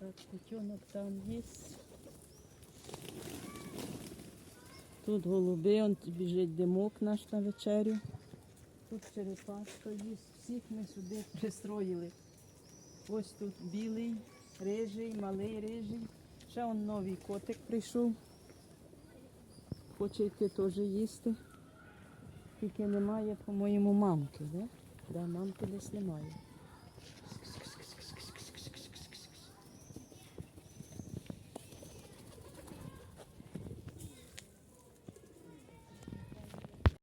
Так, котенок там є. Тут голуби, он біжить димок наш на вечерю. Тут черепашка їсть. Всіх ми сюди пристроїли. Ось тут білий, рижий, малий рижий. Ще он новий котик прийшов. Хоче йти теж їсти. Тільки немає, по-моєму, мамки, да? Да, мамки десь немає.